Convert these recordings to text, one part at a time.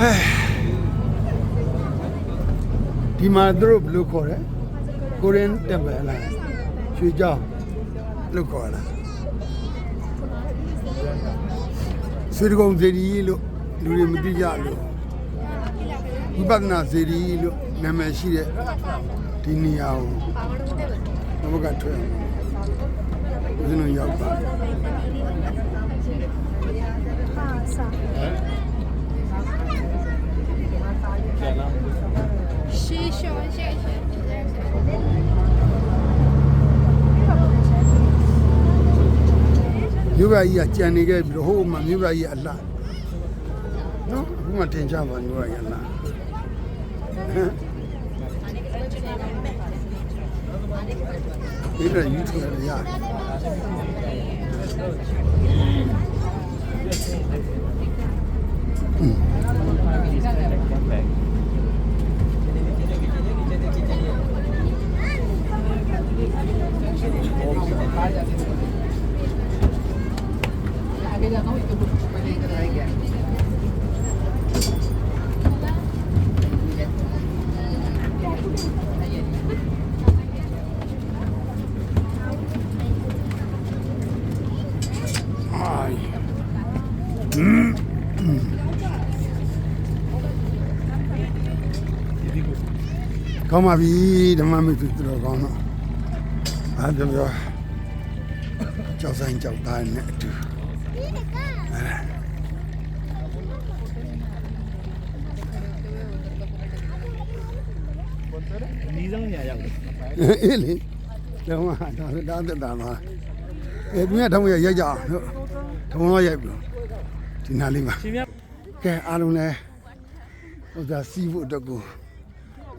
ဟဲ့ဒီမှာသူတို့ဘယ်လိုခေါ်လဲကိုရင်တက်ပဲလားရွှေကြောင်းလို့ခေါ်လားဆွေတကုံဇေဒီလို့လူတွေမသိကြလို့ဝိပဿနာဇေဒီလို့နာမည်ရှိတဲ့ဒီနေရာကိုဘုကထွက်အောင်ဦးဇင်းတို့ရောက်ပါ 是小谢谢。 မြို့ပြကြီးကကြံနေခဲ့ပြီးတော့ဟိုမှာမြို့ပြကြီးအလှနော်အခုမှတင်ချပါမြို့ပြကြီးအလှဟမ်ဒီတော့ယူထွေးရအို ကောင်းပါပြီဓမ္မမိတ်ဆွေသူတော်ကောင်းတော့အားပြောပြောကြောက်ဆိုင်ကြောက်သားနဲ့အတူအနီးဆုံးညာရောက်တယ်အေးလေတော့ဟာဒါဒါသက်တာပါအဲသူကထုံးရရိုက်ကြအောင်တို့ထုံးတော့ရိုက်ပြီဒီနားလေးမှာရှင်မြတ်ကဲအားလုံးလည်းဟိုဒါစီးဖို့အတွက်ကို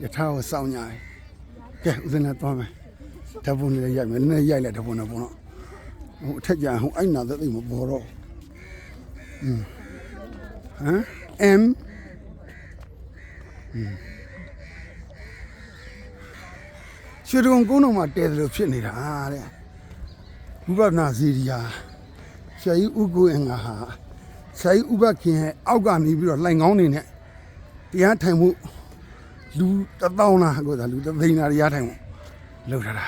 ယထာကိုစောင့်ကြတယ်ကဲဦးဇင်းနဲ့သွားမယ်ဓာတ်ပုံလေးရိုက်မယ်နည်းနည်းရိုက်လိုက်ဓာတ်ပုံနဲ့ပုံတော့ဟိုအထက်ကျဟိုအဲ့နာသက်သိမပေါ်တော့อืมဟမ် M ရွှေတုံကုန်းတော်မှာတဲတယ်လို့ဖြစ်နေတာတဲ့ဘုရားနာစီရီယာဆရာကြီးဥကိုအင်္ဂါဟာဆရာကြီးဥပခင်ရဲ့အောက်ကနေပြီးတော့လှိုင်ကောင်းနေနဲ့တရားထိုင်မှု လူတထောင်လားကိုသာလူတသိန်းလားရထိုင်ဝင်လောက်ထားတာ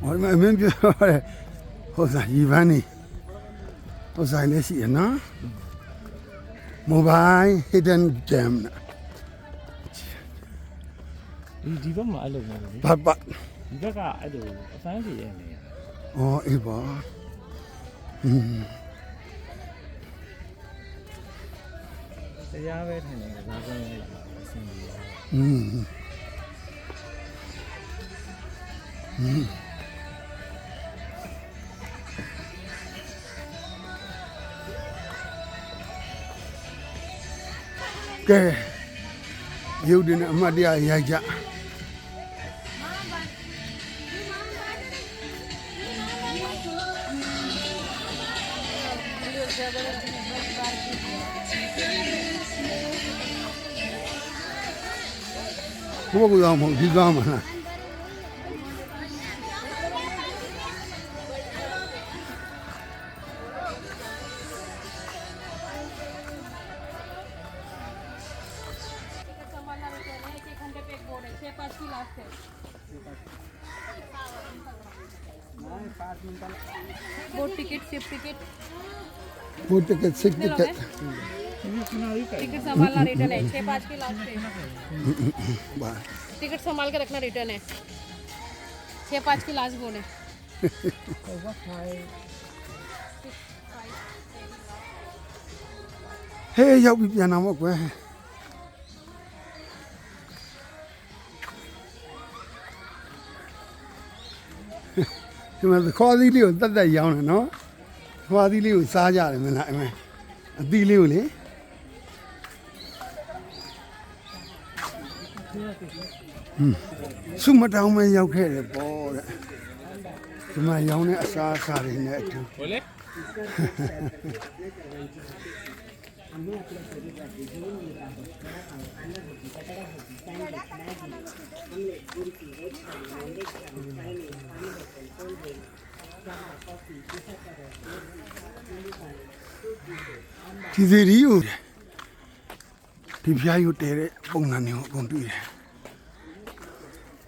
ဟောမင်းပြောရဲဟောသာရီဗန်းနေဟောဆိုင်လည်းရှိရနော်မိုဘိုင်း hidden gem ဒီဒီဘက်မှာအဲ့လိုမျိုးဘာဘာဒီဘက်ကအဲ့လိုအစမ်းစီရဲ့နေရအော်အေးပါอืม တရားပဲထိုင်နေကစားဆုံးရတာအဆင်ပြေတယ် อืมอืมကဲရုပ်တင်အမတ်တရားရိုက်ကြ ಹೋಗುದಾಮ ಗಿಗಾಮನ boat ticket ticket ticket ticket ဘုတ်တကစစ်တက ဒီခဏလေးကြိုက် टिकट संभालना रिटर्न है छः पाँच की लास्ट है ဘာ टिकट संभाल के रखना रिटर्न है छः पाँच की लास्ट बोले ဟေးရောက်ပြီပြန်လာမော့ကွယ်ဒီမှာခေါ်သီးလေးကိုတက်တက်ရောင်းတယ်နော်ခေါ်သီးလေးကိုစားကြတယ်မလားအမေအသီးလေးကိုလေ ဟွန်းစုမတောင်းမဲရောက်ခဲ့တယ်ပေါ့တဲ့ဒီမှာရောင်းတဲ့အစားအစာတွေနဲ့အတူဟိုလေဒီစီရီကို ဒီဖျားရုပ်တဲတဲ့ပုံစံမျိုးအကုန်တွေ့တယ်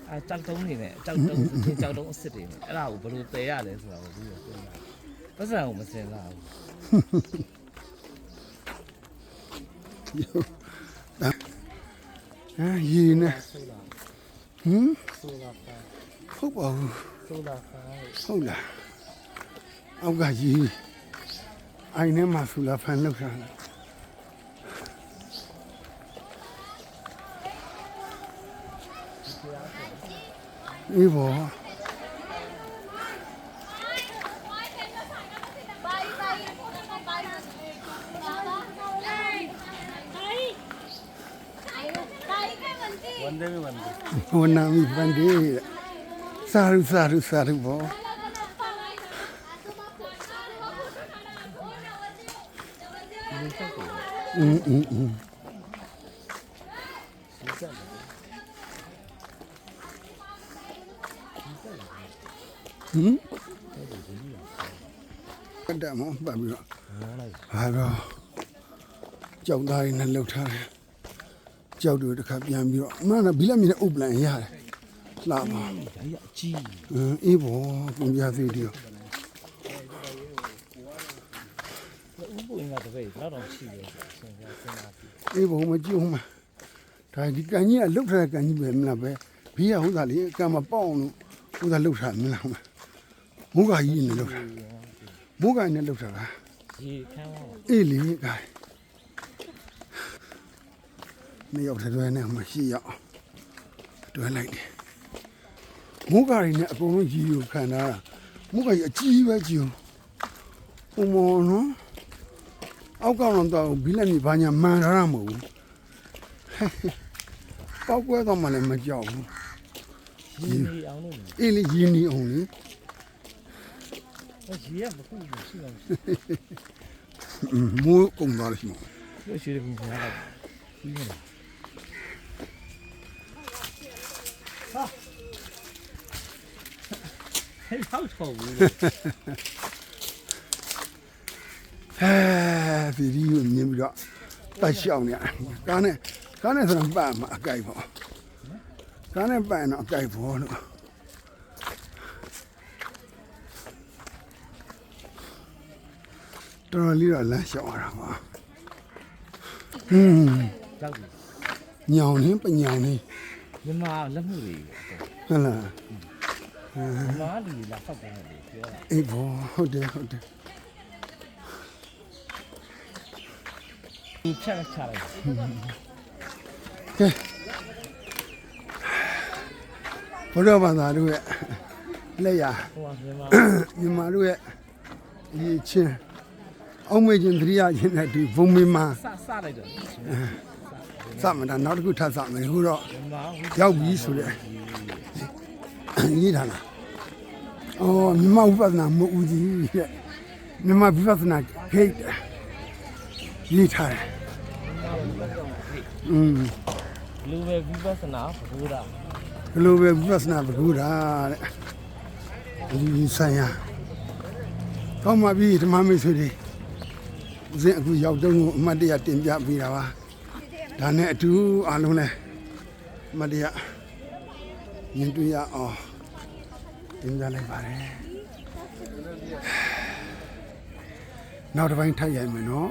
အဲကြောက်တုံးနေနဲ့ကြောက်တုံးချင်းကြောက်တုံးအစ်စ်တွေနဲ့အဲ့ဒါကိုဘယ်လိုတည်ရလဲဆိုတာကိုပြီးတော့ပြောတာပတ်စံကိုမစင်စားဘူးဟမ်ရေနဲ့ဆိုလာဟမ်ဆိုလာဖာဟုတ်ပါဘူးဆိုလာဖာဟုတ်လားအောက်ကရေအိုင်ထဲမှာဆူလာဖန်လောက်ထားတာအေး ဘောဝန်ဒေဝန်ဒေဟိုနာမီ ဟမ်ကတမောပတ်ပြီးတော့မောလိုက်ဟာတော့ကြောက်သားရင်းနဲ့လှုပ်ထားတယ်ကြောက်တွေတစ်ခါပြန်ပြီးတော့အမှန်တော့ဘီလက်မီနဲ့ဥပလန်ရတယ်လှပါဒါကြီးအကြီးအင်းအေးဘောကုန်ပြသေးတယ်ဥပ္ပင်ကတပည့်တော့တော့ရှိတယ်ဆင်ပြဆင်လာပြီအေးဘောမကြည့်ဦးမဒါဒီကန်ကြီးကလှုပ်ထားတဲ့ကန်ကြီးပဲမလားပဲဘီးရဟုတ်တာလေကံမပေါအောင်လို့ဟိုသာလှုပ်ထားမလားမ မုကကြီးနဲ့လှုပ်ထားမုကကြီးနဲ့လှုပ်ထားတာရေခမ်းတော့အေးလေကဲမရောက်တဲ့တွဲနဲ့မရှိရောက်တွဲလိုက်တယ်မုကကြီးနဲ့အကုန်လုံးကြီးကိုခံထားတာမုကကြီးအကြီးပဲကြီးဟိုမော်နော်အောက်ကောင်တော့ဘီလက်မြေဘာညာမှန်ထားတာမဟုတ်ဘူးပောက်ကွဲတော့မှလည်းမကြောက်ဘူးရေနေအောင်လို့အေးလေရင်းနေအောင်လေ ရေကမခုဘူးရှိအောင်မိုးကုန်သွားလို့ရှိမှာရွှေရွှေကဘုရားလိုက်ပြီးမလားဟာဟဲ့ဟောက်ထော်ဘူးဟဲဗီဒီယိုမြင်ပြီးတော့တက်ရှောင်းနေရ တယ်ကားနဲ့ကားနဲ့ဆိုတော့ပတ်မှာအကြိုက်ပေါ့ကားနဲ့ပတ်ရင်တော့အကြိုက်ပေါ့လို့တော်တော်လေးတော့လမ်းလျှောက်ရတာပါဟွန်းကြောက်ပြီညောင်နေပညောင်နေမြမလက်မှုတွေဟုတ်လားမြမလူလာဖောက်တယ်လို့ပြောတာအေးဘောဟုတ်တယ်ဟုတ်တယ်သူဖြတ်ချလိုက်ကဲဘုရားဘာသာတို့ရဲ့လက်ရဟိုကမြမမြန်မာတို့ရဲ့ဒီချင်း အောင်မေချင်းတရိယာချင်းနဲ့ဒီဘုံမေမှာစစလိုက်တော့စမတာနောက်တစ်ခုထပ်စမယ်ခုတော့မြမရောက်ပြီဆိုတဲ့ရေးထားလားအော်မြန်မာဥပဒနာမဟုတ်ဘူးကြီးတဲ့မြန်မာဝိပဿနာဂိတ်ရေးထားတယ်อืมလူပဲဝိပဿနာဘုရားဘယ်လိုပဲဝိပဿနာပကူတာတဲ့ဒီဆိုင်ရာကောင်းပါပြီဓမ္မမိတ်ဆွေတွေ ဦးဇင်းအခုရောက်တော့အမတ်တရတင်ပြပေးတာပါဒါနဲ့အတူအားလုံးလဲအမတ်တရမြင်တွေ့ရအောင်တင်ပြလိုက်ပါတယ်နောက်တစ်ပိုင်းထိုက်ရိုက်မယ်နော်